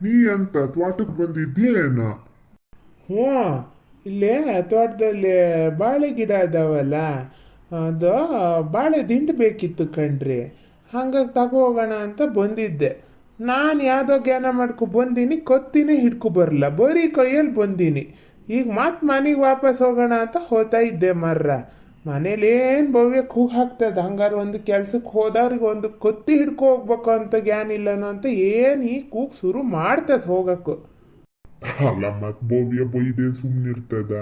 ನೀ ಅಂತ ತ್ವಾಟಕ್ ಬಂದಿದ್ಯೇನ ಹ್ಞೂ, ಇಲ್ಲೇ ತೋಟದಲ್ಲಿ ಬಾಳೆ ಗಿಡ ಇದಾವಲ್ಲ, ಅದು ಬಾಳೆ ದಿಂಡು ಬೇಕಿತ್ತು ಕಣ್ರಿ. ಹಂಗಾಗಿ ತಗೋ ಹೋಗೋಣ ಅಂತ ಬಂದಿದ್ದೆ. ನಾನು ಯಾವುದೋ ಜ್ಞಾನ ಮಾಡ್ಕೊ ಬಂದೀನಿ, ಕೊತ್ತಿನೇ ಹಿಡ್ಕೊ ಬರಲ್ಲ ಬರೀ ಕೈಯಲ್ಲಿ ಬಂದೀನಿ. ಈಗ ಮತ್ತೆ ಮನೆಗೆ ವಾಪಸ್ ಹೋಗೋಣ ಅಂತ ಹೋಗ್ತಾ ಇದ್ದೆ ಮರ್ರ. ಮನೇಲಿ ಏನು ಭವ್ಯ ಕೂಗ್ ಹಾಕ್ತದೆ ಹಂಗಾರೆ ಒಂದು ಕೆಲ್ಸಕ್ಕೆ ಹೋದವ್ರಿಗೆ ಒಂದು ಕೊತ್ತಿ ಹಿಡ್ಕೊ ಹೋಗ್ಬೇಕು ಅಂತ ಜ್ಞಾನ ಇಲ್ಲನೋ ಅಂತ ಏನು ಈ ಕೂಗ್ ಶುರು ಮಾಡ್ತದೆ ಹೋಗಕ್ಕೂ? ಅಲ್ಲ ಮತ್ ಭವ್ಯ ಬೈದೆ ಸುಮ್ನಿರ್ತದ.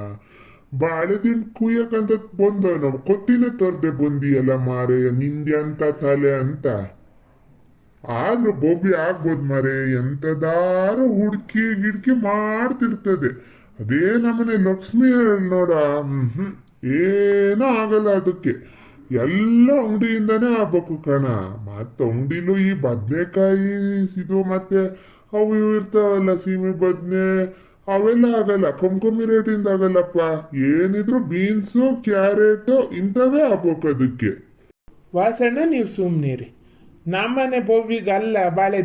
ಬಾಳೆ ದಿನ ಕುಯ್ಯಕಂತ ಬಂದ ನಾವು. ಕೊತ್ತಿನ ತರ್ದೆ ಬಂದಿಯಲ್ಲ ಮಾರೆ ನಿಂದೆ ಅಂತ ತಲೆ ಅಂತ. ಆದ್ರೂ ಬೊಬ್ಬಿ ಆಗ್ಬೋದ್ ಮಾರೆ ಎಂತದಾರು ಹುಡ್ಕಿ ಗಿಡ್ಕಿ ಮಾಡ್ತಿರ್ತದೆ. ಅದೇ ನಮ್ಮನೆ ಲಕ್ಷ್ಮಿ ಹೇಳ್ ನೋಡ. ಹ್ಮ್. ಏನೂ ಆಗಲ್ಲ ಅದಕ್ಕೆ. ಎಲ್ಲ ಅಂಗಡಿಯಿಂದನೇ ಆಗ್ಬೇಕು ಕಣ. ಮತ್ತೆ ಅಂಗಡಿಲೂ ಈ ಬದ್ನೆಕಾಯಿ ಇದು ಮತ್ತೆ ಅವು ಇವು ಇರ್ತಾವಲ್ಲ, ಸೀಮೆ ಬದನೆ, ಅವೆಲ್ಲ ಆಗಲ್ಲ. ಕಮ್ಕಮ್ಮಿ ರೇಟಿಂದ ಆಗಲ್ಲಪ್ಪ. ಏನಿದ್ರು ಬೀನ್ಸು, ಕ್ಯಾರೆಟ್ ಇಂಥವೇ ಆಗ್ಬೇಕು ಅದಕ್ಕೆ. ವಾಸಣ್ಣ, ನೀವು ಸುಮ್ಮನಿರಿ ನಮ್ಮನೆ ಬೋವಿಗಲ್ಲ ಬಾಳೆ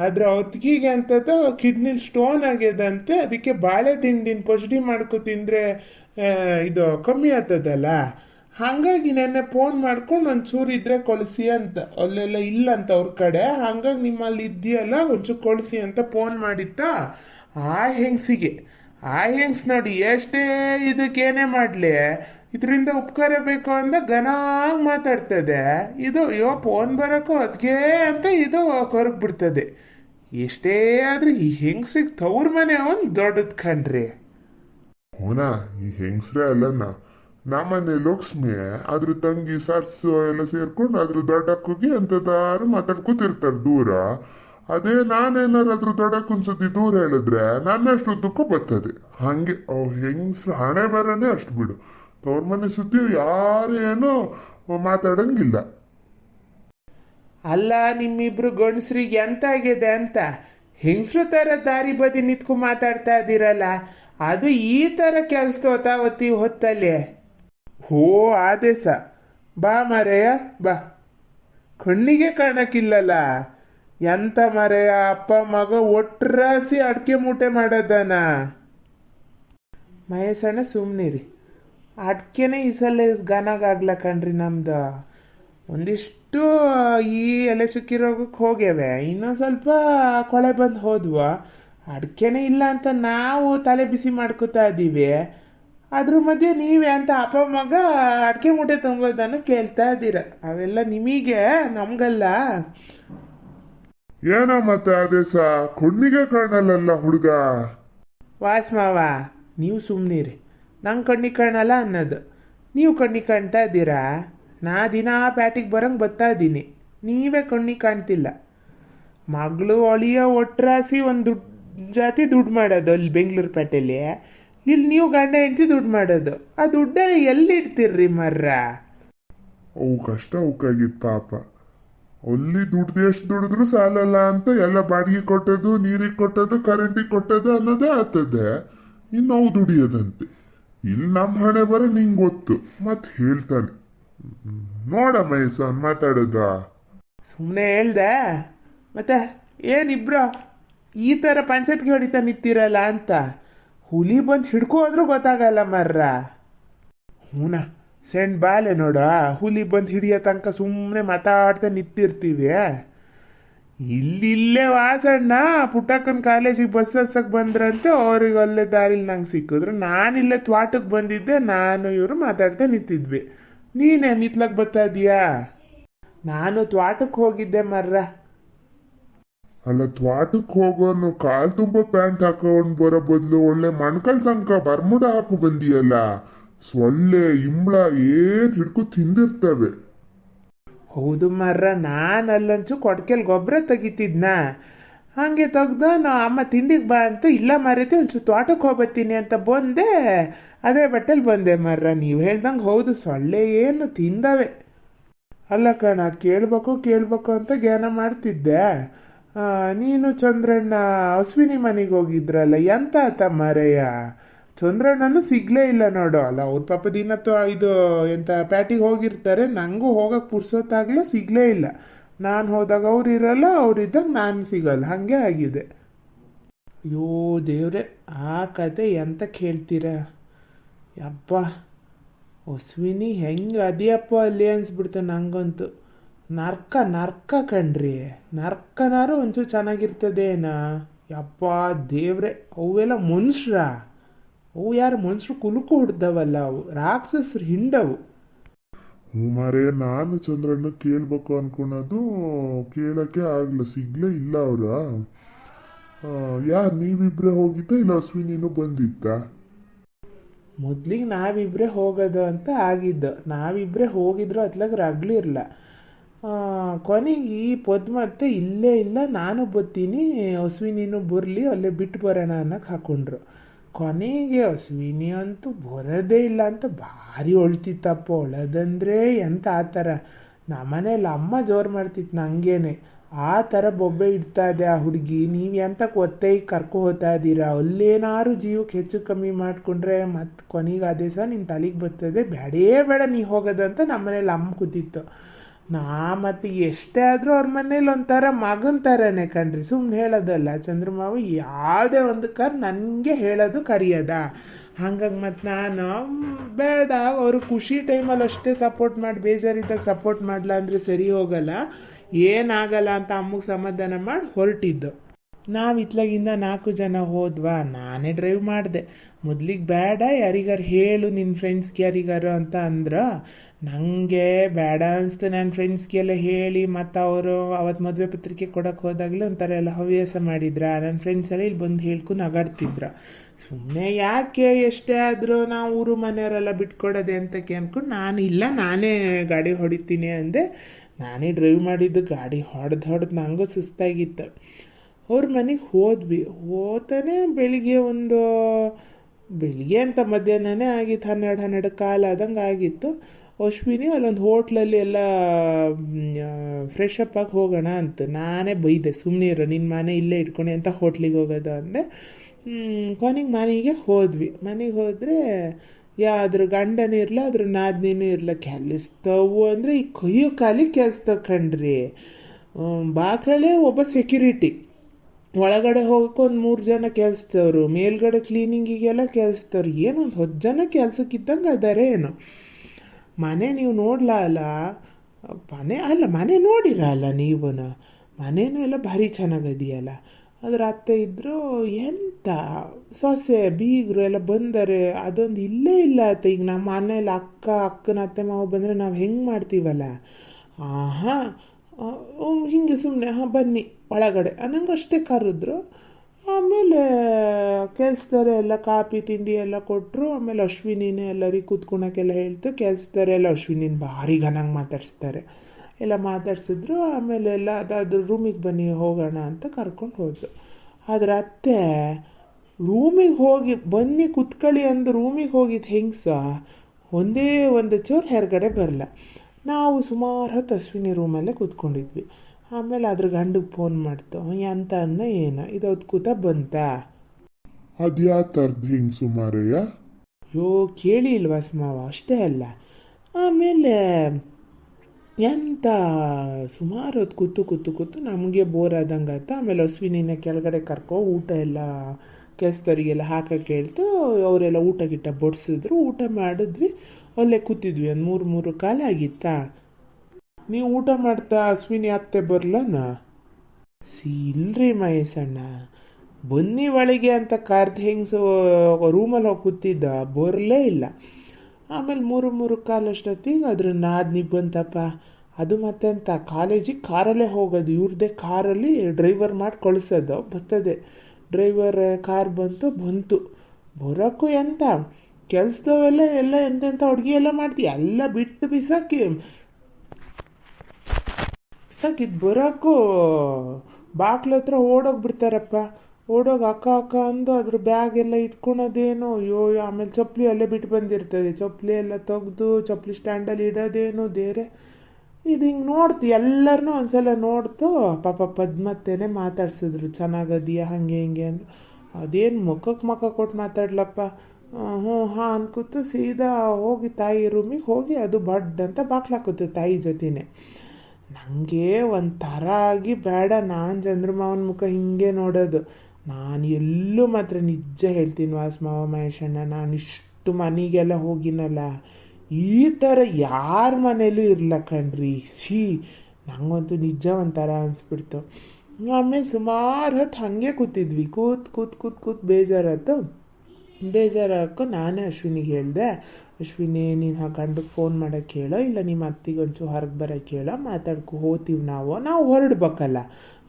ದಿಂಡ ಅದ್ರ ಹೊತ್ತಿಗೆಗೆ ಅಂತದ್ದು ಕಿಡ್ನಿ ಸ್ಟೋನ್ ಆಗ್ಯದಂತೆ, ಅದಕ್ಕೆ ಬಾಳೆ ತಿಂಡಿನ ಪೊಸಡಿ ಮಾಡ್ಕೊ ತಿಂದ್ರೆ ಇದು ಕಮ್ಮಿ ಆಗ್ತದಲ್ಲ? ಹಾಗಾಗಿ ನೆನ್ನೆ ಫೋನ್ ಮಾಡ್ಕೊಂಡು ಒಂಚೂರು ಇದ್ರೆ ಕೊಳಿಸಿ ಅಂತ, ಅಲ್ಲೆಲ್ಲ ಇಲ್ಲ ಅಂತ ಅವ್ರ ಕಡೆ, ಹಂಗಾಗಿ ನಿಮ್ಮಲ್ಲಿ ಇದೆಯಲ್ಲ, ಒಂಚೂರು ಕೊಳಿಸಿ ಅಂತ ಫೋನ್ ಮಾಡಿತ್ತ? ಆ ಹೆಂಗ್ಸಿಗೆ, ಆ ಹೆಂಗ್ಸ್ ನೋಡಿ, ಎಷ್ಟೇ ಇದಕ್ಕೇನೇ ಮಾಡಲಿ, ಇದರಿಂದ ಉಪಕಾರ ಬೇಕು ಅಂತ ಘನಾಗಿ ಮಾತಾಡ್ತದೆ. ಇದು, ಅಯ್ಯೋ ಫೋನ್ ಬರೋಕ್ಕೂ ಅದಕ್ಕೆ ಅಂತ ಇದು ಕೊರಗ್ ಬಿಡ್ತದೆ ಎಷ್ಟೇ ಆದ್ರೆ ಈ ಹೆಂಗ್ಸ್ರಿಗೆ ತವ್ರ ಮನೆ ಅವನ್ ದೊಡ್ಡದ್ ಕಣ್ರಿ. ಹೋನಾ, ಈ ಹೆಂಗಸ್ರೇ ಅಲ್ಲನ ನಮ್ಮನೆ ಲಕ್ಷ್ಮಿ, ಅದ್ರ ತಂಗಿ ಸರ್ಸು ಎಲ್ಲ ಸೇರ್ಕೊಂಡು ಅದ್ರ ದೊಡ್ಡಕ್ಕೋಗಿ ಅಂತದಾರು ಮಾತಾಡ್ಕೊತಿರ್ತಾರೆ ದೂರ. ಅದೇ ನಾನೇನಾರು ಅದ್ರ ದೊಡ್ಡಕ್ಕೊಂದ್ಸತಿ ದೂರ ಹೇಳಿದ್ರೆ ನನ್ನಷ್ಟು ದುಃಖ ಬರ್ತದೆ. ಹಂಗೆ ಅವ್ ಹೆಂಗಸ್ರ ಹಣೆ ಬರನೇ ಅಷ್ಟು ಬಿಡು. ತವ್ರ ಮನೆ ಸುದ್ದಿ ಯಾರೇನೋ ಮಾತಾಡಂಗಿಲ್ಲ. ಅಲ್ಲ, ನಿಮ್ಮಿಬ್ರು ಗಂಡಸ್ರಿಗೆ ಎಂತಾಗಿದೆ ಅಂತ? ಹೆಂಗಸ್ರು ತರ ದಾರಿ ಬದಿ ನಿಂತ್ಕೊ ಮಾತಾಡ್ತಾ ಇದ್ದೀರಲ್ಲ ಅದು ಈ ತರ ಕೆಲಸ ತೋತಾವತಿ ಹೊತ್ತಲ್ಲಿ. ಹೋ, ಆದೇಶ. ಬಾ ಮರೆಯ ಬಾ. ಕಣ್ಣಿಗೆ ಕಾಣಕ್ಕಿಲ್ಲಲ್ಲ. ಎಂತ ಮರೆಯ ಅಪ್ಪ, ಮಗ ಒಟ್ರಾಸಿ ಅಡ್ಕೆ ಮೂಟೆ ಮಾಡೋದನ? ಮಹೇಶಣ್ಣ ಸುಮ್ಮನಿರಿ ಅಡ್ಕೆನೆ ಈ ಸಲ ಗನಗಾಗ್ಲ ಕಣ್ರಿ ನಮ್ದು. ಒಂದಿಷ್ಟು ಈ ಎಲೆ ಚುಕ್ಕಿ ರೋಗಕ್ಕೆ ಹೋಗ್ಯವೆ. ಇನ್ನೊಂದು ಸ್ವಲ್ಪ ಕೊಳೆ ಬಂದು ಹೋದ್ವು. ಅಡಿಕೆನೇ ಇಲ್ಲ ಅಂತ ನಾವು ತಲೆ ಬಿಸಿ ಮಾಡ್ಕೋತಾ ಇದ್ದೀವಿ. ಅದ್ರ ಮಧ್ಯೆ ನೀವೇ ಅಂತ ಅಪ್ಪ ಮಗ ಅಡಿಕೆ ಮೂಟೆ ತುಂಬೋದನ್ನು ಕೇಳ್ತಾ ಇದ್ದೀರ. ಅವೆಲ್ಲ ನಿಮಗೆ ನಮಗಲ್ಲ. ಏನೋ ಮತ್ತೆ ಆದೇಶ ಕಣ್ಣಿಗೆ ಕಾಣಲ್ಲಲ್ಲ ಹುಡುಗ? ವಾಸ್ ಮಾವ ನೀವು ಸುಮ್ಮನಿರಿ ನಂಗೆ ಕಣ್ಣಿಗೆ ಕಾಣಲ್ಲ ಅನ್ನೋದು. ನೀವು ಕಣ್ಣಿಗೆ ಕಾಣ್ತಾ ಇದ್ದೀರಾ? ನಾ ದಿನ ಪ್ಯಾಟಿಗೆ ಬರಂಗೆ ಬರ್ತಾ ಇದ್ದೀನಿ. ನೀವೇ ಕಣ್ಣಿಗೆ ಕಾಣ್ತಿಲ್ಲ. ಮಗಳು ಅಳಿಯ ಒಟ್ರಾಸಿ ಒಂದು ದುಡ್ಡು ಜಾತಿ ದುಡ್ಡು ಮಾಡೋದು ಅಲ್ಲಿ ಬೆಂಗಳೂರು ಪೇಟೆಯಲ್ಲಿ ಇಲ್ಲಿ ನೀವು ಗಂಡ ಹೆಂಡತಿ ದುಡ್ಡು ಮಾಡೋದು. ಆ ದುಡ್ಡ ಎಲ್ಲಿ ಇಡ್ತೀರ್ರಿ ಮರ್ರ? ಅವು ಕಷ್ಟ ಅವಕ್ಕಾಗಿತ್ತು ಪಾಪ. ಅಲ್ಲಿ ದುಡ್ಡು ಎಷ್ಟು ದುಡಿದ್ರು ಸಾಲಲ್ಲ ಅಂತ ಎಲ್ಲ ಬಾಡಿಗೆ ಕೊಟ್ಟದ್ದು, ನೀರಿಗೆ ಕೊಟ್ಟದ್ದು ಕರೆಂಟಿಗೆ ಕೊಟ್ಟದ್ದು ಅನ್ನೋದೇ ಆತದೆ. ಇನ್ನು ಅವು ದುಡಿಯೋದಂತೆ. ಇಲ್ಲಿ ನಮ್ಮ ಹಣೆ ಬರ ನಿಂಗೆ ಗೊತ್ತು. ಮತ್ತೆ ಹೇಳ್ತಾನೆ. ನೋಡ ಮೈಸನ್ ಮಾತಾಡೋದು. ಸುಮ್ಮನೆ ಹೇಳ್ದೆ. ಮತ್ತೆ ಏನಿಬ್ರು? ಈ ಥರ ಪಂಚಾಯತ್ಗೆ ಹೊಡಿತಾ ನಿಂತಿರಲ್ಲ ಅಂತ. ಹುಲಿ ಬಂದು ಹಿಡ್ಕೋದ್ರೂ ಗೊತ್ತಾಗಲ್ಲ ಮರ್ರ. ಹೂನ ಸೆಂಡ್ ಬಾಲೆ ನೋಡ. ಹುಲಿ ಬಂದು ಹಿಡಿಯೋ ತನಕ ಸುಮ್ಮನೆ ಮಾತಾಡ್ತಾ ನಿಂತಿರ್ತೀವಿ. ಇಲ್ಲಿಲ್ಲೇ ವಾಸಣ್ಣ, ಪುಟ್ಟಕ್ಕನ ಕಾಲೇಜಿಗೆ ಬಸ್ ಹಸಕ್ಕೆ ಬಂದ್ರಂತೆ, ಅವ್ರಿಗೆ ಅಲ್ಲೇ ದಾರಿಲಿ ನಂಗೆ ಸಿಕ್ಕಿದ್ರು. ನಾನಿಲ್ಲೇ ತ್ವಾಟಕ್ಕೆ ಬಂದಿದ್ದೆ, ನಾನು ಇವರು ಮಾತಾಡ್ತಾ ನಿಂತಿದ್ವಿ. ನೀನೇ ನಿತ್ಲಕ್ ಬರ್ತಾ ಇದೀಯಾ ನಾನು ತ್ವಾಟಕ್ಕೆ ಹೋಗಿದ್ದೆ ಮರ್ರ. ಅಲ್ಲ ತ್ವಾಟಕ್ಕೆ ಹೋಗೋನು ಕಾಲ್ ತುಂಬಾ ಪ್ಯಾಂಟ್ ಹಾಕೊಂಡ್ ಬರೋ ಬದಲು ಒಳ್ಳೆ ಮಣ್ಕಲ್ ತನಕ ಬರ್ಮುಡ ಹಾಕು ಬಂದಿಯಲ್ಲ. ಸೊಳ್ಳೆ ಇಂಬ್ಳ ಏನ್ ಹಿಡ್ಕೊ ತಿಂದಿರ್ತವೆ. ಹೌದು ಮರ್ರ ನಾನು ಅಲ್ಲಂಚು ಕೊಡ್ಕೆಲ್ ಗೊಬ್ಬರ ತೆಗಿತಿದ್ನ? ಹಾಗೆ ತೆಗ್ದು ನಾ ಅಮ್ಮ ತಿಂಡಿಗೆ ಬಾ ಅಂತ ಇಲ್ಲ ಮರೈತೆ, ಒಂಚೂರು ತೋಟಕ್ಕೆ ಹೋಗ್ಬತ್ತೀನಿ ಅಂತ ಬಂದೆ. ಅದೇ ಬಟ್ಟೆಲಿ ಬಂದೆ ಮರ್ರ, ನೀವು ಹೇಳ್ದಂಗೆ ಹೌದು, ಸೊಳ್ಳೆ ಏನು ತಿಂದವೆ. ಅಲ್ಲ ಕಣ, ಕೇಳಬೇಕು ಕೇಳಬೇಕು ಅಂತ ಜ್ಞಾನ ಮಾಡ್ತಿದ್ದೆ. ನೀನು ಚಂದ್ರಣ್ಣ ಅಶ್ವಿನಿ ಮನೆಗೆ ಹೋಗಿದ್ರಲ್ಲ, ಎಂತ ಆತ ಮರೆಯ ಚಂದ್ರಣ್ಣನೂ ಸಿಗ್ಲೇ ಇಲ್ಲ ನೋಡು. ಅಲ್ಲ, ಅವ್ರ ಪಾಪ ದಿನ ಇದು ಎಂತ ಪ್ಯಾಟಿಗೆ ಹೋಗಿರ್ತಾರೆ, ನಂಗೂ ಹೋಗಕ್ಕೆ ಪುರ್ಸೋತ್ತಾಗಲೂ ಸಿಗ್ಲೇ ಇಲ್ಲ. ನಾನು ಹೋದಾಗ ಅವ್ರು ಇರಲ್ಲ ಅವ್ರಿದ್ದಾಗ ನಾನು ಸಿಗಲ್ಲ. ಹಾಗೆ ಆಗಿದೆ. ಅಯ್ಯೋ ದೇವ್ರೆ, ಆ ಕತೆ ಎಂತ ಕೇಳ್ತೀರ? ಯಪ್ಪ ಅಶ್ವಿನಿ ಹೆಂಗೆ ಅದಿಯಪ್ಪ ಅಲ್ಲಿ ಅನ್ಸ್ಬಿಡ್ತು ನನಗಂತೂ ನರ್ಕ ನರ್ಕ ಕಣ್ರಿ. ನರ್ಕನಾರು ಒಂಚೂರು ಚೆನ್ನಾಗಿರ್ತದೇನಾ? ಯಪ್ಪ ದೇವ್ರೆ, ಅವೆಲ್ಲ ಮನುಷ್ಯರ? ಅವು ಯಾರು ಮನುಷ್ಯರು ಕುಲುಕು ಹೊಡ್ದವಲ್ಲ ಅವು? ರಾಕ್ಷಸರು ಹಿಂಡವು. ಮಾರೇ ನಾನು ಚಂದ್ರಣ್ಣ ಕೇಳ್ಬೇಕು ಅನ್ಕೊಳೋದು ಕೇಳಕ್ಕೆ ಆಗಲ್ಲ ಸಿಗ್ಲೇ ಇಲ್ಲ ಅವ್ರ. ಯಾರು, ನೀವಿಬ್ರೇ ಹೋಗಿದ್ದ ಇಲ್ಲ ಅಶ್ವಿನಿನೂ ಬಂದಿದ್ದ? ಮೊದ್ಲಿಗೆ ನಾವಿಬ್ರೇ ಹೋಗೋದು ಅಂತ ಆಗಿದ್ದು. ನಾವಿಬ್ರೇ ಹೋಗಿದ್ರು ಅತ್ಲಾಗ ರಗ್ಲಿರಲ್ಲ ಕೊನೆಗೆ ಈ ಪದ್ಮತ್ತೆ ಇಲ್ಲೇ ಇಲ್ಲ, ನಾನು ಬತ್ತೀನಿ ಅಶ್ವಿನಿನೂ ಬರಲಿ, ಅಲ್ಲೇ ಬಿಟ್ಟು ಬರೋಣ ಅನ್ನಕ್ಕೆ ಹಾಕೊಂಡ್ರು. ಕೊನೆಗೆ ಅಶ್ವಿನಿ ಅಂತೂ ಬರೋದೇ ಇಲ್ಲ ಅಂತ ಭಾರಿ ಒಳ್ತಿತ್ತಪ್ಪ ಒಳದಂದ್ರೆ ಎಂತ ಆ ಥರ ನಮ್ಮನೇಲಿ ಅಮ್ಮ ಜೋರು ಮಾಡ್ತಿತ್ತು ನನಗೇನೆ ಆ ಥರ ಬೊಬ್ಬೆ ಇಡ್ತಾ ಇದೆ ಆ ಹುಡುಗಿ? ನೀವು ಎಂತ ಒತ್ತೈಗೆ ಕರ್ಕೊ ಹೋಗ್ತಾ ಇದ್ದೀರಾ? ಅಲ್ಲೇನಾರು ಜೀವಕ್ಕೆ ಹೆಚ್ಚು ಕಮ್ಮಿ ಮಾಡಿಕೊಂಡ್ರೆ ಮತ್ತು ಕೊನೆಗೆ ಅದೇ ಸಹ ನಿನ್ನ ತಲೆಗೆ ಬರ್ತದೆ. ಬೇಡೇ ಬೇಡ ನೀ ಹೋಗೋದಂತ ನಮ್ಮನೇಲಿ ಅಮ್ಮ ಕೂತಿತ್ತು. ನಾ ಮತ್ತು ಎಷ್ಟೇ ಆದರೂ ಅವ್ರ ಮನೇಲಿ ಒಂಥರ ಮಗನ ಥರನೇ ಕಣ್ರಿ. ಸುಮ್ಮನೆ ಹೇಳೋದಲ್ಲ, ಚಂದ್ರಮಾವ ಯಾವುದೇ ಒಂದು ಕರ್ ನನಗೆ ಹೇಳೋದು ಕರಿಯದ. ಹಂಗಾಗಿ ಮತ್ತು ನಾನು, ಬೇಡ, ಅವರು ಖುಷಿ ಟೈಮಲ್ಲಿ ಅಷ್ಟೇ ಸಪೋರ್ಟ್ ಮಾಡಿ, ಬೇಜಾರಿದ್ದಾಗ ಸಪೋರ್ಟ್ ಮಾಡಲ ಅಂದರೆ ಸರಿ ಹೋಗಲ್ಲ. ಏನಾಗಲ್ಲ ಅಂತ ಅಮ್ಮಗೆ ಸಮಾಧಾನ ಮಾಡಿ ಹೊರಟಿದ್ದು. ನಾವು ಇತ್ಲಾಗಿಂದ ನಾಲ್ಕು ಜನ ಹೋದ್ವಾ, ನಾನೇ ಡ್ರೈವ್ ಮಾಡಿದೆ. ಮೊದ್ಲಿಗೆ ಬೇಡ, ಯಾರಿಗಾರು ಹೇಳು ನಿನ್ನ ಫ್ರೆಂಡ್ಸ್ಗೆ ಯಾರಿಗಾರು ಅಂತ ಅಂದ್ರ ನನಗೆ ಬೇಡ ಅನಿಸ್ತು ನನ್ನ ಫ್ರೆಂಡ್ಸ್ಗೆಲ್ಲ ಹೇಳಿ ಮತ್ತು ಅವರು ಅವತ್ತು ಮದುವೆ ಪತ್ರಿಕೆ ಕೊಡೋಕೆ ಹೋದಾಗಲೂ ಒಂಥರ ಎಲ್ಲ ಹವ್ಯಾಸ ಮಾಡಿದ್ರ. ನನ್ನ ಫ್ರೆಂಡ್ಸ್ ಎಲ್ಲ ಇಲ್ಲಿ ಬಂದು ಹೇಳ್ಕೊಂಡು ನಗಾಡ್ತಿದ್ರು. ಸುಮ್ಮನೆ ಯಾಕೆ ಎಷ್ಟೇ ಆದರೂ ನಾವು ಊರು ಮನೆಯವರೆಲ್ಲ ಬಿಟ್ಕೊಡೋದೆ ಅಂತ ಕೇಳ್ಕೊಂಡು ನಾನು ಇಲ್ಲ, ನಾನೇ ಗಾಡಿ ಹೊಡಿತೀನಿ ಅಂದೆ. ನಾನೇ ಡ್ರೈವ್ ಮಾಡಿದ್ದು ಗಾಡಿ ಹೊಡೆದು ಹೊಡೆದು ನನಗೂ ಸುಸ್ತಾಗಿತ್ತು. ಅವ್ರ ಮನೆಗೆ ಹೋದ್ವಿ. ಹೋತಾನೆ ಬೆಳಿಗ್ಗೆ ಒಂದು, ಬೆಳಿಗ್ಗೆ ಅಂತ ಮಧ್ಯಾಹ್ನನೇ ಆಗಿತ್ತು, ಹನ್ನೆರಡು ಹನ್ನೆರಡು ಕಾಲ ಆದಂಗೆ ಆಗಿತ್ತು. ಅಶ್ವಿನಿ, ಅಲ್ಲೊಂದು ಹೋಟ್ಲಲ್ಲಿ ಎಲ್ಲ ಫ್ರೆಶ್ ಅಪ್ ಆಗಿ ಹೋಗೋಣ ಅಂತ. ನಾನೇ ಬೈದೆ ಸುಮ್ಮನೆ ಇರೋ ನಿನ್ನ ಮನೆ ಇಲ್ಲೇ ಇಟ್ಕೊಂಡು ಅಂತ ಹೋಟ್ಲಿಗೆ ಹೋಗೋದು ಅಂದೆ ಕೊನೆಗೆ ಮನೆಗೆ ಹೋದ್ವಿ. ಮನೆಗೆ ಹೋದರೆ ಯಾವ್ದ್ರ ಗಂಡನೂ ಇರಲ್ಲ ಅದ್ರ ನಾದಿನೂ ಇರಲ್ಲ ಕೆಲಸ್ತವು ಅಂದರೆ ಈ ಕೈಯೋ ಕಾಲಿ ಕೆಲಸ್ತವ್ ಕಣ್ರಿ. ಬಾಕ್ಲಲ್ಲೇ ಒಬ್ಬ ಸೆಕ್ಯೂರಿಟಿ ಒಳಗಡೆ ಹೋಗಕ್ಕೆ ಒಂದು ಮೂರು ಜನ ಕೆಲ್ಸದವ್ರು ಮೇಲ್ಗಡೆ ಕ್ಲೀನಿಂಗಿಗೆಲ್ಲ ಕೆಲ್ಸದವ್ರು ಏನು ಒಂದು ಹತ್ತು ಜನ ಕೆಲಸಕ್ಕಿದ್ದಂಗೆ ಅದಾರೆ ಏನು ಮನೆ ನೀವು ನೋಡಲ ಅಲ್ಲ? ಮನೆ ಅಲ್ಲ, ಮನೆ ನೋಡಿರಲ್ಲ ನೀವುನ? ಮನೇನೂ ಎಲ್ಲ ಭಾರಿ ಚೆನ್ನಾಗಿದೆಯಲ್ಲ? ಅದ್ರ ಅತ್ತೆ ಇದ್ರು, ಎಂತ? ಸೊಸೆ, ಬೀಗರು ಎಲ್ಲ ಬಂದರೆ ಅದೊಂದು ಇಲ್ಲೇ ಇಲ್ಲ ಅತ್ತೆ. ಈಗ ನಮ್ಮ ಮನೇಲಿ ಅಕ್ಕ, ಅಕ್ಕನ ಅತ್ತೆ, ಮಾವ ಬಂದರೆ ನಾವು ಹೆಂಗೆ ಮಾಡ್ತೀವಲ್ಲ? ಆಹಾ ಹಿಂಗೆ ಸುಮ್ಮನೆ ಹಾಂ, ಬನ್ನಿ ಒಳಗಡೆ. ನಂಗೆ ಅಷ್ಟೇ ಕರೆದ್ರು ಆಮೇಲೆ ಕೆಲಸದವರೆಲ್ಲ ಕಾಫಿ ತಿಂಡಿ ಎಲ್ಲ ಕೊಟ್ಟರು ಆಮೇಲೆ ಅಶ್ವಿನಿನೇ ಎಲ್ಲರಿಗೆ ಕೂತ್ಕೊಳಕ್ಕೆಲ್ಲ ಹೇಳ್ತು. ಕೆಲ್ಸದವ್ರೆ ಎಲ್ಲ ಅಶ್ವಿನಿನ ಭಾರಿ ಘನಂಗೆ ಮಾತಾಡಿಸ್ತಾರೆ. ಎಲ್ಲ ಮಾತಾಡ್ಸಿದ್ರು, ಆಮೇಲೆ ಎಲ್ಲ ಅದಾದ್ರ ರೂಮಿಗೆ ಬನ್ನಿ ಹೋಗೋಣ ಅಂತ ಕರ್ಕೊಂಡು ಹೋದ್ರು. ಆದ್ರೆ ಅತ್ತೆ ರೂಮಿಗೆ ಹೋಗಿ ಬನ್ನಿ ಕುತ್ಕೊಳ್ಳಿ ಅಂದು ರೂಮಿಗೆ ಹೋಗಿದ್ದು ಹೆಂಗ್ಸ? ಒಂದೇ ಒಂದು ಚೂರು ಹೊರಗಡೆ ಬರಲ್ಲ ನಾವು ಸುಮಾರು ಹೊತ್ತು ಅಶ್ವಿನಿ ರೂಮಲ್ಲೇ ಕೂತ್ಕೊಂಡಿದ್ವಿ. ಆಮೇಲೆ ಅದ್ರ ಗಂಡಿಗೆ ಫೋನ್ ಮಾಡ್ತು. ಎಂತ ಅಂದ ಏನು? ಇದು ಕೂತ ಬಂತ? ಅದ್ಯಾ ಥರದ್ದು ಹಿಂಗೆ ಸುಮಾರಯ್ಯ ಯೋ ಕೇಳಿ ಇಲ್ವಾ ಸುಮಾವ? ಅಷ್ಟೇ ಅಲ್ಲ. ಆಮೇಲೆ ಎಂತ? ಸುಮಾರು ಹೊತ್ತು ಕೂತು ಕೂತು ಕೂತು ನಮಗೆ ಬೋರ್ ಆದಂಗೆ ಆಯ್ತು. ಆಮೇಲೆ ಅಶ್ವಿನಿನ ಕೆಳಗಡೆ ಕರ್ಕೊ ಊಟ ಎಲ್ಲ ಕೆಸ್ತರಿಗೆಲ್ಲ ಹಾಕಕ್ಕೆ ಹೇಳ್ತು ಅವರೆಲ್ಲ ಊಟ ಗಿಟ್ಟ ಬಡಿಸಿದ್ರು. ಊಟ ಮಾಡಿದ್ವಿ. ಅಲ್ಲೇ ಕೂತಿದ್ವಿ. ಒಂದು ಮೂರು ಮೂರು ಕಾಲ ಆಗಿತ್ತಾ? ನೀವು ಊಟ ಮಾಡ್ತಾ ಅಶ್ವಿನಿ ಅತ್ತೆ ಬರ್ಲನ? ಸಿ, ಇಲ್ರಿ ಮಹೇಶಣ್ಣ. ಬನ್ನಿ ಒಳಗೆ ಅಂತ ಕಾರ್ದು ಹೆಂಗ್ಸು ರೂಮಲ್ಲಿ ಹೋಗಿ ಕೂತಿದ್ದ, ಬರಲೇ ಇಲ್ಲ. ಆಮೇಲೆ ಮೂರು ಮೂರು ಕಾಲಷ್ಟೊತ್ತಿಗೆ ಅದ್ರ ನಾದ್ ನಿಬ್ಬಂತಪ್ಪ. ಅದು ಮತ್ತೆ ಅಂತ ಕಾಲೇಜಿಗೆ ಕಾರಲ್ಲೇ ಹೋಗೋದು. ಇವ್ರದ್ದೇ ಕಾರಲ್ಲಿ ಡ್ರೈವರ್ ಮಾಡಿ ಕಳಿಸೋದು, ಬರ್ತದೆ. ಡ್ರೈವರ್, ಕಾರ್ ಬಂತು ಬಂತು. ಬರೋಕ್ಕೂ ಎಂತ? ಕೆಲಸದವೆಲ್ಲ, ಎಲ್ಲ ಎಂತೆಂಥ ಅಡುಗೆ ಎಲ್ಲ ಮಾಡ್ತೀವಿ ಎಲ್ಲ ಬಿಟ್ಟು ಬಿಸಾಕಿ ಸಾಕಿದ್ ಬರೋಕ್ಕೂ ಬಾಕ್ಲ ಹತ್ರ ಓಡೋಗ್ಬಿಡ್ತಾರಪ್ಪ ಓಡೋಗಿ ಅಕ್ಕ ಅಕ್ಕ ಅಂದು ಅದ್ರ ಬ್ಯಾಗ್ ಎಲ್ಲ ಇಟ್ಕೊಳೋದೇನು? ಅಯ್ಯೋ, ಆಮೇಲೆ ಚಪ್ಪಲಿ ಅಲ್ಲೇ ಬಿಟ್ಟು ಬಂದಿರ್ತದೆ. ಚಪ್ಪಲಿ ಎಲ್ಲ ತೆಗೆದು, ಚಪ್ಪಲಿ ಸ್ಟ್ಯಾಂಡಲ್ಲಿ ಇಡೋದೇನು ದೇರೆ ಇದು ಹಿಂಗೆ ನೋಡ್ತು. ಎಲ್ಲರನ್ನೂ ಒಂದ್ಸಲ ನೋಡ್ತು. ಪಾಪ ಪದ್ಮತ್ತೇನೆ ಮಾತಾಡ್ಸಿದ್ರು. ಚೆನ್ನಾಗದೀಯ, ಹಾಗೆ, ಹಿಂಗೆ ಅಂದು. ಅದೇನು ಮುಖಕ್ಕೆ ಮುಖ ಕೊಟ್ಟು ಮಾತಾಡ್ಲಪ್ಪ? ಹ್ಞೂ ಹಾಂ ಅನ್ಕೂತು ಸೀದಾ ಹೋಗಿ ತಾಯಿ ರೂಮಿಗೆ ಹೋಗಿ ಅದು ಬಡ್ಡಂತ ಬಾಕ್ಲಾಕುತ್ತೆ ತಾಯಿ ಜೊತೆನೆ. ನನಗೆ ಒಂಥರ ಆಗಿ ಬೇಡ. ನಾನು ಚಂದ್ರಮಾವನ ಮುಖ ಹಿಂಗೆ ನೋಡೋದು. ನಾನು ಎಲ್ಲೂ ಮಾತ್ರ ನಿಜ ಹೇಳ್ತೀನಿ ವಾಸಮಾವ ಮಹೇಶಣ್ಣ. ನಾನು ಇಷ್ಟು ಮನೆಗೆಲ್ಲ ಹೋಗಿನಲ್ಲ. ಈ ಥರ ಯಾರ ಮನೇಲೂ ಇರಲ್ಲ ಕಣ್ರಿ. ಶೀ ನಂಗಂತೂ ನಿಜ ಒಂಥರ ಅನಿಸ್ಬಿಡ್ತು. ಆಮೇಲೆ ಸುಮಾರು ಹೊತ್ತು ಹಾಗೆ ಕೂತಿದ್ವಿ. ಕೂತ್ ಕೂತ್ ಕೂತ್ ಕೂತ್ ಬೇಜಾರಾಯ್ತು. ಬೇಜಾರಾಕು ನಾನೇ ಅಶ್ವಿನಿಗೆ ಹೇಳಿದೆ ಅಶ್ವಿನಿ, ನೀನು ಆ ಗಂಡಕ್ಕೆ ಫೋನ್ ಮಾಡೋಕ್ಕೆ ಹೇಳೋ ಇಲ್ಲ ನಿಮ್ಮ ಅತ್ತಿಗೊಂಚು ಹೊರಗೆ ಬರೋಕ್ಕೆ ಹೇಳೋ? ಮಾತಾಡ್ಕೊ, ಹೋತೀವಿ ನಾವು. ನಾವು ಹೊರಡ್ಬೇಕಲ್ಲ.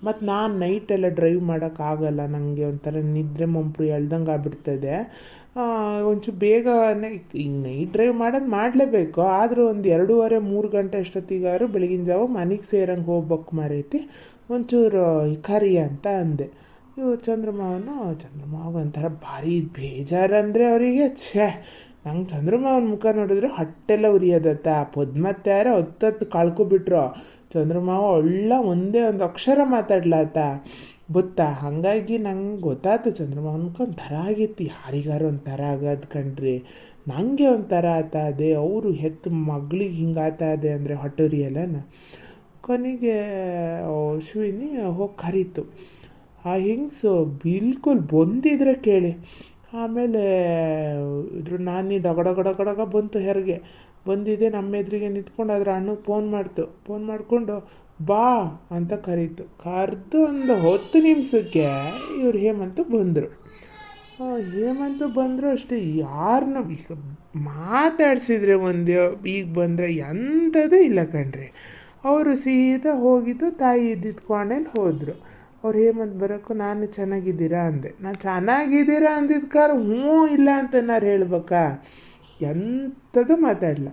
ಮತ್ತು ನಾನು ನೈಟೆಲ್ಲ ಡ್ರೈವ್ ಮಾಡೋಕ್ಕಾಗಲ್ಲ ನನಗೆ ಒಂಥರ ನಿದ್ರೆ ಮೊಂಪು ಎಳ್ದಂಗೆ ಆಗ್ಬಿಡ್ತದೆ. ಒಂಚೂರು ಬೇಗ ಈಗ ನೈಟ್ ಡ್ರೈವ್ ಮಾಡೋದು ಮಾಡಲೇಬೇಕು. ಆದರೂ ಒಂದು ಎರಡೂವರೆ, ಮೂರು ಗಂಟೆ ಅಷ್ಟೊತ್ತಿಗಾರು ಬೆಳಗಿನ ಜಾವ ಮನೆಗೆ ಸೇರಂಗೆ ಹೋಗ್ಬೇಕು ಮಾರೈತಿ. ಒಂಚೂರು ಕರಿ ಅಂತ ಅಂದೆ. ಇವು ಚಂದ್ರಮಾವನು, ಚಂದ್ರಮಾವ ಒಂಥರ ಭಾರಿ ಬೇಜಾರಂದರೆ ಅವರಿಗೆ. ಛೇ ನಂಗೆ ಚಂದ್ರಮಾವನ ಮುಖ ನೋಡಿದ್ರೆ ಹೊಟ್ಟೆಲ್ಲ ಉರಿಯೋದತ್ತ. ಪದ್ಮತ್ಯಾರ ಹೊತ್ತೊತ್ತು ಕಳ್ಕೊಬಿಟ್ರು ಚಂದ್ರಮಾವ ಒಳ್ಳೆ ಒಂದೇ ಒಂದು ಅಕ್ಷರ ಮಾತಾಡ್ಲಾತ ಗೊತ್ತಾ? ಹಾಗಾಗಿ ನಂಗೆ ಗೊತ್ತಾಯ್ತು ಚಂದ್ರಮಾವನ ಮುಖ ಒಂಥರ ಆಗೈತಿ. ಯಾರಿಗಾರು ಒಂಥರ ಆಗೋದು ಕಣ್ರಿ. ನನಗೆ ಒಂಥರ ಆತ ಅದೇ. ಅವರು ಹೆತ್ತು ಮಗಳಿಗೆ ಹಿಂಗೆ ಆತ ಅದೇ ಅಂದರೆ ಹೊಟ್ಟುರಿಯಲ್ಲನ? ಕೊನೆಗೆ ಅಶ್ವಿನಿ ಹೋಗಿ ಕರೀತು. ಆ ಹೆಂಗಸು ಬಿಲ್ಕುಲ್ ಬಂದಿದ್ರೆ ಕೇಳಿ. ಆಮೇಲೆ ಇದ್ರ ನಾನಿ ಡಗ ಡಗ ಡಗ ಬಂತು ಹೆರಿಗೆ. ಬಂದಿದೆ ನಮ್ಮ ಎದುರಿಗೆ ನಿಂತ್ಕೊಂಡು ಅದ್ರ ಅಣ್ಣಗೆ ಫೋನ್ ಮಾಡ್ತು. ಫೋನ್ ಮಾಡಿಕೊಂಡು, ಬಾ ಅಂತ ಕರೀತು. ಕರೆದು ಒಂದು ಹತ್ತು ನಿಮಿಷಕ್ಕೆ ಇವ್ರು ಹೇಮಂತು ಬಂದರು. ಹೇಮಂತು ಬಂದರು ಅಷ್ಟೇ. ಯಾರನ್ನ ಮಾತಾಡ್ಸಿದ್ರೆ ಒಂದು, ಈಗ ಬಂದರೆ ಎಂಥದ್ದು ಇಲ್ಲ ಕಣ್ರಿ. ಅವರು ಸೀದಾ ಹೋಗಿದ್ದು ತಾಯಿ ಇದ್ದಿದ್ಕೊಂಡೇನು ಹೋದರು. ಅವ್ರು ಹೇಮಂತ್ ಬರೋಕ್ಕೂ ನಾನು ಚೆನ್ನಾಗಿದ್ದೀರಾ ಅಂದೆ. ನಾನು ಚೆನ್ನಾಗಿದ್ದೀರಾ ಅಂದಿದ್ಕಾರ ಹ್ಞೂ ಇಲ್ಲ ಅಂತ ನಾನು ಹೇಳ್ಬೇಕಾ? ಎಂಥದ್ದು ಮಾತಾಡಲ್ಲ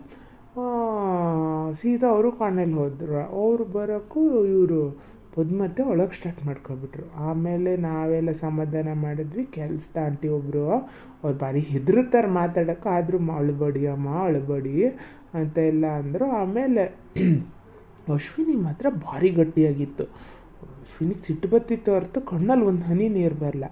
ಸೀದಾ ಅವರು ಕಾಣಲ್ಲಿ ಹೋದರು. ಅವರು ಬರೋಕ್ಕೂ ಇವರು ಪದ್ಮತೆ ಒಳಗೆ ಸ್ಟಾರ್ಟ್ ಮಾಡ್ಕೊಬಿಟ್ರು. ಆಮೇಲೆ ನಾವೆಲ್ಲ ಸಮಾಧಾನ ಮಾಡಿದ್ವಿ. ಕೆಲಸದ ಆಂಟಿ ಒಬ್ಬರು ಅವ್ರು ಭಾರಿ ಹೆದರುತ್ತಾರೆ ಮಾತಾಡೋಕೆ. ಆದರೂ ಅಳ್ಬಡಿ ಅಮ್ಮ, ಅಳ್ಬಡಿ ಅಂತ ಎಲ್ಲ ಅಂದರು. ಆಮೇಲೆ ಅಶ್ವಿನಿ ಮಾತ್ರ ಭಾರಿ ಗಟ್ಟಿಯಾಗಿತ್ತು. ಅಶ್ವಿನಿಗೆ ಸಿಟ್ಟು ಬತ್ತಿತ್ತು ಹೊರತು ಕಣ್ಣಲ್ಲಿ ಒಂದು ಹನಿ ನೀರು ಬರಲ್ಲ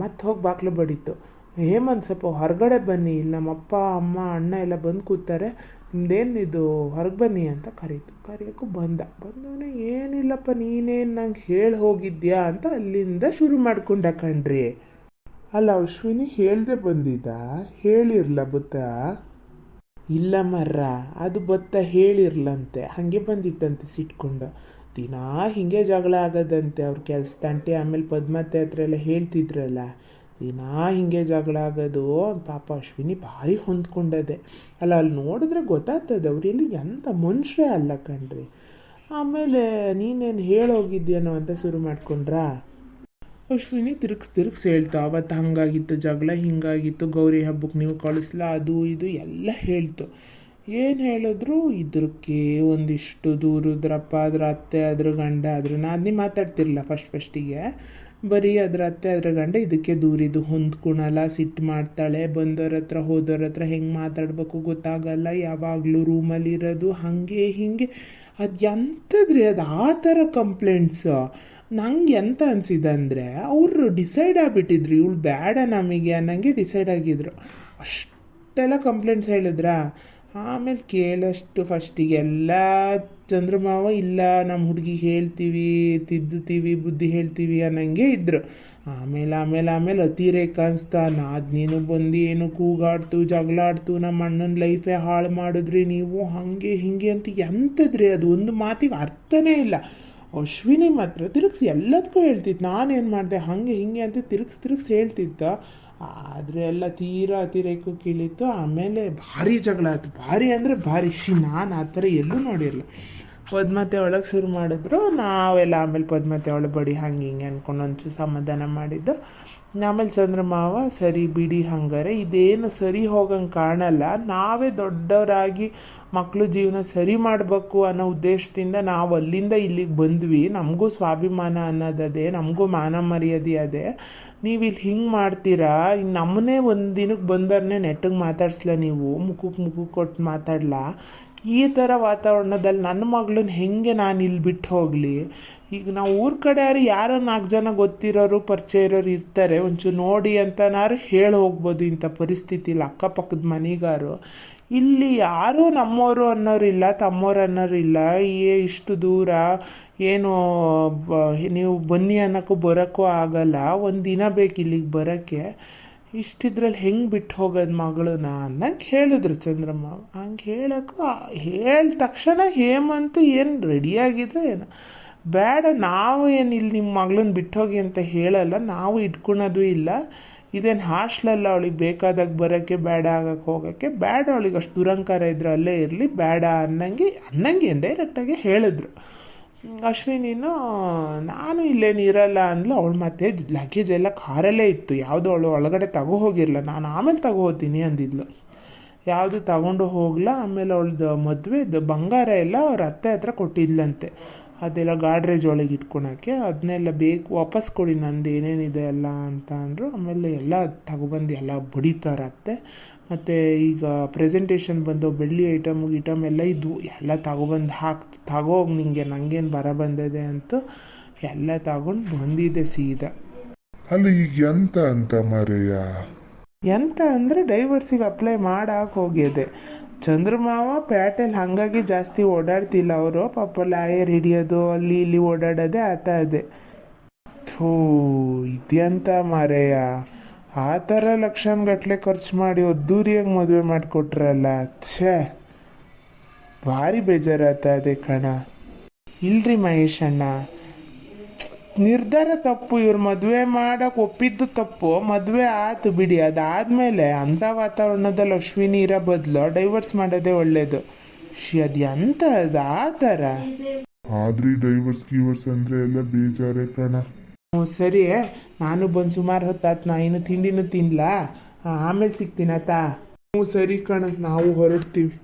ಮತ್ತೆ ಹೋಗಿ ಬಾಗ್ಲು ಬಡೀತು. ಹೇಮಂತ್ ಸ್ವಲ್ಪ ಹೊರಗಡೆ ಬನ್ನಿ, ಇಲ್ಲಿ ನಮ್ಮಪ್ಪ, ಅಮ್ಮ, ಅಣ್ಣ ಎಲ್ಲ ಬಂದು ಕೂತಾರೆ ನಿಮ್ದೇನಿದು ಹೊರಗೆ ಬನ್ನಿ ಅಂತ ಕರೀತು. ಕರೆಯೋಕ್ಕೂ ಬಂದ. ಬಂದವನು, ಏನಿಲ್ಲಪ್ಪ, ನೀನೇನು ನಂಗೆ ಹೇಳಿ ಹೋಗಿದ್ಯಾ? ಅಂತ ಅಲ್ಲಿಂದ ಶುರು ಮಾಡ್ಕೊಂಡ ಕಣ್ರಿ. ಅಲ್ಲ, ಅಶ್ವಿನಿ ಹೇಳ್ದೆ ಬಂದಿದ್ದ. ಹೇಳಿರ್ಲ ಬುತ್ತಾ? ಇಲ್ಲ ಮರ್ರ, ಅದು ಬತ್ತ ಹೇಳಿರ್ಲಂತೆ. ಹಾಗೆ ಬಂದಿತ್ತಂತೆ ಸಿಟ್ಕೊಂಡು. ದಿನಾ ಹಿಂಗೆ ಜಗಳ ಆಗದಂತೆ ಅವ್ರ ಕೆಲಸ ತಂಟೆ ಆಮೇಲೆ ಪದ್ಮತೆ ಹತ್ರ ಎಲ್ಲ ಹೇಳ್ತಿದ್ರಲ್ಲ, ದಿನಾ ಹಿಂಗೆ ಜಗಳ ಆಗೋದು. ಪಾಪ ಅಶ್ವಿನಿ ಭಾರಿ ಹೊಂದ್ಕೊಂಡದೆ. ಅಲ್ಲ ಅಲ್ಲಿ ನೋಡಿದ್ರೆ ಗೊತ್ತಾಗ್ತದೆ ಅವ್ರೆಲ್ಲಿ ಎಂಥ ಮನುಷ್ಯರೇ ಅಲ್ಲ ಕಣ್ರಿ. ಆಮೇಲೆ ನೀನೇನು ಹೇಳೋಗಿದ್ಯೇನೋ ಅಂತ ಶುರು ಮಾಡ್ಕೊಂಡ್ರಾ? ಅಶ್ವಿನಿ ತಿರುಗ್ಸಿ ತಿರುಗ್ಸಿ ಹೇಳ್ತು ಅವತ್ತು ಹಂಗಾಗಿತ್ತು, ಜಗಳ ಹಿಂಗಾಗಿತ್ತು, ಗೌರಿ ಹಬ್ಬಕ್ಕೆ ನೀವು ಕಳಿಸ್ಲಾ, ಅದು ಇದು ಎಲ್ಲ ಹೇಳ್ತು. ಏನು ಹೇಳಿದ್ರು? ಇದ್ರಕ್ಕೆ ಒಂದಿಷ್ಟು ದೂರದ್ರಪ್ಪ ಅದ್ರ ಅತ್ತೆ ಅದ್ರ ಗಂಡ ಅದ್ರ ನೀ ಮಾತಾಡ್ತಿರಲಿಲ್ಲ ಫಸ್ಟ್ ಫಸ್ಟಿಗೆ ಬರೀ ಅದ್ರ ಅತ್ತೆ ಅದ್ರ ಗಂಡ, ಇದಕ್ಕೆ ದೂರಿದು ಹೊಂದ್ಕೊಳಲ್ಲ ಸಿಟ್ಟು ಮಾಡ್ತಾಳೆ, ಬಂದವ್ರ ಹತ್ರ, ಹೋದವ್ರ ಹತ್ರ ಹೆಂಗೆ ಮಾತಾಡಬೇಕು ಗೊತ್ತಾಗಲ್ಲ, ಯಾವಾಗಲೂ ರೂಮಲ್ಲಿ ಇರೋದು, ಹಾಗೆ, ಹಿಂಗೆ. ಅದು ಎಂಥದ್ರಿ ಅದು? ಆ ಥರ ಕಂಪ್ಲೇಂಟ್ಸು ನಂಗೆ ಎಂತ ಅನ್ಸಿದೆ ಅಂದರೆ, ಅವರು ಡಿಸೈಡ್ ಆಗಿಬಿಟ್ಟಿದ್ರು, ಇವಳು ಬೇಡ ನಮಗೆ ಅನ್ನಂಗೆ ಡಿಸೈಡ್ ಆಗಿದ್ರು. ಅಷ್ಟೆಲ್ಲ ಕಂಪ್ಲೇಂಟ್ಸ್ ಹೇಳಿದ್ರಾ? ಆಮೇಲೆ ಕೇಳಷ್ಟು ಫಸ್ಟಿಗೆ ಎಲ್ಲ ಚಂದ್ರಮಾವ, ಇಲ್ಲ ನಮ್ಮ ಹುಡುಗಿಗೆ ಹೇಳ್ತೀವಿ, ತಿದ್ದುತ್ತೀವಿ, ಬುದ್ಧಿ ಹೇಳ್ತೀವಿ ಅನ್ನಂಗೆ ಇದ್ರು. ಆಮೇಲೆ ಆಮೇಲೆ ಆಮೇಲೆ ಅತಿರೇಕ ಅನಿಸ್ತಾ ನಾದ್ ನೀನು ಬಂದು, ಏನು ಕೂಗಾಡ್ತು ಜಗಳಾಡ್ತು ನಮ್ಮ ಅಣ್ಣನ ಲೈಫೇ ಹಾಳು ಮಾಡಿದ್ರಿ, ನೀವು ಹಾಗೆ, ಹಿಂಗೆ ಅಂತ ಎಂಥದ್ರಿ ಅದು ಒಂದು ಮಾತಿಗೆ ಅರ್ಥನೇ ಇಲ್ಲ. ಅಶ್ವಿನಿ ಮಾತ್ರ ತಿರುಗಿಸಿ ಎಲ್ಲದಕ್ಕೂ ಹೇಳ್ತಿತ್ತು ನಾನೇನು ಮಾಡಿದೆ? ಹಾಗೆ, ಹಿಂಗೆ ಅಂತ ತಿರುಗ್ಸಿ ತಿರುಗ್ಸಿ ಹೇಳ್ತಿದ್ದ. ಆದರೆ ಎಲ್ಲ ತೀರಾ ಅತಿರೇಕಕ್ಕೆ ಕೀಳಿತ್ತು. ಆಮೇಲೆ ಭಾರಿ ಜಗಳ ಆಯ್ತು. ಭಾರಿ ಅಂದರೆ ಭಾರಿ. ಶಿ ನಾನು ಆ ಥರ ಎಲ್ಲೂ ನೋಡಿರಲ್ಲ ಪದ್ಮತೆ ಒಳಗೆ ಶುರು ಮಾಡಿದ್ರು. ನಾವೆಲ್ಲ ಆಮೇಲೆ ಪದ್ಮತೆ ಒಳಗೆ ಬಡಿ ಹಂಗೆ ಹಿಂಗೆ ಅಂದ್ಕೊಂಡು ಒಂಚೂರು ಸಮಾಧಾನ ಮಾಡಿದ್ದು. ಆಮೇಲೆ ಚಂದ್ರಮಾವ, ಸರಿ ಬಿಡಿ ಹಂಗಾರೆ. ಇದೇನು ಸರಿ ಹೋಗಂಗೆ ಕಾಣಲ್ಲ. ನಾವೇ ದೊಡ್ಡವರಾಗಿ ಮಕ್ಕಳು ಜೀವನ ಸರಿ ಮಾಡಬೇಕು ಅನ್ನೋ ಉದ್ದೇಶದಿಂದ ನಾವು ಅಲ್ಲಿಂದ ಇಲ್ಲಿಗೆ ಬಂದ್ವಿ. ನಮಗೂ ಸ್ವಾಭಿಮಾನ ಅನ್ನೋದದೇ, ನಮಗೂ ಮಾನ ಮರ್ಯಾದೆ ಅದೇ. ನೀವು ಇಲ್ಲಿ ಹಿಂಗೆ ಮಾಡ್ತೀರಾ? ಇನ್ನು ನಮ್ಮನ್ನೇ ಒಂದು ದಿನಕ್ಕೆ ಬಂದವ್ರನ್ನೇ ನೆಟ್ಟಿಗೆ ಮಾತಾಡ್ಸಲ್ಲ ನೀವು? ಮುಖಕ್ಕೆ ಮುಖಕ್ಕೆ ಕೊಟ್ಟು ಮಾತಾಡ್ಲಾ? ಈ ಥರ ವಾತಾವರಣದಲ್ಲಿ ನನ್ನ ಮಗಳನ್ನ ಹೆಂಗೆ ನಾನು ಇಲ್ಲಿ ಬಿಟ್ಟು ಹೋಗಲಿ? ಈಗ ನಾವು ಊರ ಕಡೆ ಯಾರು ನಾಲ್ಕು ಜನ ಗೊತ್ತಿರೋರು ಪರಿಚಯ ಇರೋರು ಇರ್ತಾರೆ. ಒಂಚೂರು ನೋಡಿ ಅಂತನಾರು ಹೇಳಿ ಹೋಗ್ಬೋದು ಇಂಥ ಪರಿಸ್ಥಿತಿಲಿ ಅಕ್ಕಪಕ್ಕದ ಮನೆಗಾರು. ಇಲ್ಲಿ ಯಾರೂ ನಮ್ಮವರು ಅನ್ನೋರಿಲ್ಲ ತಮ್ಮೋರು ಅನ್ನೋರಿಲ್ಲ ಏ, ಇಷ್ಟು ದೂರ ಏನು ನೀವು ಬನ್ನಿ ಅನ್ನೋಕ್ಕೂ ಬರೋಕ್ಕೂ ಆಗಲ್ಲ. ಒಂದು ದಿನ ಬೇಕು ಇಲ್ಲಿಗೆ ಬರೋಕ್ಕೆ. ಇಷ್ಟಿದ್ರಲ್ಲಿ ಹೆಂಗೆ ಬಿಟ್ಟು ಹೋಗೋದು ಮಗಳನ್ನ ಅನ್ನಂಗೆ ಹೇಳಿದ್ರು ಚಂದ್ರಮ್ಮ. ಹಂಗೆ ಹೇಳೋಕ್ಕೂ ಹೇಳಿದ ತಕ್ಷಣ ಹೇಮಂತ ಏನು ರೆಡಿಯಾಗಿದ್ರೆ ಏನು. ಬೇಡ, ನಾವು ಏನು ಇಲ್ಲಿ ನಿಮ್ಮ ಮಗಳನ್ನ ಬಿಟ್ಟೋಗಿ ಅಂತ ಹೇಳಲ್ಲ, ನಾವು ಇಟ್ಕೊಳೋದು ಇಲ್ಲ. ಇದೇನು ಹಾಸ್ಟ್ಲಲ್ಲ ಅವಳಿಗೆ ಬೇಕಾದಾಗ ಬರೋಕ್ಕೆ, ಬೇಡ ಆಗಕ್ಕೆ ಹೋಗೋಕ್ಕೆ, ಬೇಡ ಅವಳಿಗೆ ಅಷ್ಟು ದುರಂಕಾರ ಇದ್ರೆ ಅಲ್ಲೇ ಇರಲಿ, ಬೇಡ ಅನ್ನಂಗೆ ಅನ್ನಂಗೆ ಡೈರೆಕ್ಟಾಗಿ ಹೇಳಿದ್ರು. ಅಶ್ವಿನಿನು ನಾನು ಇಲ್ಲೇನು ಇರಲ್ಲ ಅಂದ್ಲು. ಅವಳು ಮತ್ತೆ ಲಗೇಜ್ ಎಲ್ಲ ಕಾರಲ್ಲೇ ಇತ್ತು. ಯಾವುದು ಅವಳು ಒಳಗಡೆ ತಗೋ ಹೋಗಿರಲ್ಲ ನಾನು ಆಮೇಲೆ ತಗೋ ಹೋಗ್ತೀನಿ ಅಂದಿದ್ಲು. ಯಾವುದು ತಗೊಂಡು ಹೋಗ್ಲಾ. ಆಮೇಲೆ ಅವಳದು ಮದುವೆದು ಬಂಗಾರ ಎಲ್ಲ ಅವ್ರ ಅತ್ತೆ ಹತ್ರ ಕೊಟ್ಟಿದ್ಲಂತೆ. ಅದೆಲ್ಲ ಗಾಡ್ರೇಜ್ ಒಳಗೆ ಇಟ್ಕೊಳಕ್ಕೆ ಅದನ್ನೆಲ್ಲ ಬೇಕು ವಾಪಸ್ ಕೊಡಿ ನಂದು ಏನೇನಿದೆ ಎಲ್ಲ ಅಂತ ಅಂದರು. ಆಮೇಲೆ ಎಲ್ಲ ತಗೊಬಂದು ಎಲ್ಲ ಬಡಿತಾರೆ ಅತ್ತೆ ಮತ್ತು ಈಗ ಪ್ರೆಸೆಂಟೇಷನ್ ಬಂದು ಬೆಳ್ಳಿ ಐಟಮ್ ಗಿಟಮ್ ಎಲ್ಲ ಇದ್ವು. ಎಲ್ಲ ತಗೊಬಂದು ಹಾಕಿ ತಗೋಗಿ ನಿಮಗೆ ನನಗೇನು ಬರ ಬಂದಿದೆ ಅಂತ ಎಲ್ಲ ತಗೊಂಡು ಬಂದಿದೆ ಸೀದಾ. ಅಲ್ಲ ಈಗ ಎಂತ ಅಂತ ಮರೆಯ? ಎಂತ ಅಂದರೆ ಡೈವರ್ಸಿಗೆ ಅಪ್ಲೈ ಮಾಡಾಕೆ ಹೋಗಿದೆ. ಚಂದ್ರಮಾವ ಪೇಟೆಲಿ ಹಾಗಾಗಿ ಜಾಸ್ತಿ ಓಡಾಡ್ತಿಲ್ಲ ಅವರು. ಪಾಪ ಲಾಯರ್ ಹಿಡಿಯೋದು, ಅಲ್ಲಿ ಇಲ್ಲಿ ಓಡಾಡೋದೇ ಆತ ಅದೇ. ಥೂ ಇದೆಂತ ಮಾರಯ್ಯ. ಆ ಥರ ಲಕ್ಷಣಗಟ್ಲೆ ಖರ್ಚು ಮಾಡಿ ಒದ್ದೂರಿಯಾಗಿ ಮದುವೆ ಮಾಡಿಕೊಟ್ರಲ್ಲ. ಛೇ, ಭಾರಿ ಬೇಜಾರಾತ ಅದೇ ಕಣ. ಇಲ್ರಿ ಮಹೇಶ್ ಅಣ್ಣ ನಿರ್ಧಾರ ತಪ್ಪು ಇವ್ರ ಮದುವೆ ಮಾಡಕ್ ಒಪ್ಪಿದ್ದು ತಪ್ಪು ಮದುವೆ ಆತು ಬಿಡಿ. ಅದಾದ್ಮೇಲೆ ಅಂಥ ವಾತಾವರಣದಲ್ಲಿ ಅಶ್ವಿನಿ ಇರೋ ಬದಲು ಡೈವರ್ಸ್ ಮಾಡೋದೇ ಒಳ್ಳೇದು. ಶಿ ಅದು ಎಂತ ಅದು ಆ ಥರ. ಆದ್ರಿ ಡೈವರ್ಸ್ ಕೀವರ್ಸ್ ಅಂದ್ರೆ ಎಲ್ಲ ಬೇಜಾರೇ ಕಣ. ಹ್ಞೂ ಸರಿ. ನಾನು ಬಂದು ಸುಮಾರು ಹೊತ್ತಾತ್ ನಾ ಏನು ತಿಂಡಿನೂ ತಿನ್ಲಾ. ಆಮೇಲೆ ಸಿಗ್ತೀನತ್ತಾ ಹ್ಞೂ ಸರಿ ಕಣ. ನಾವು ಹೊರಡ್ತೀವಿ.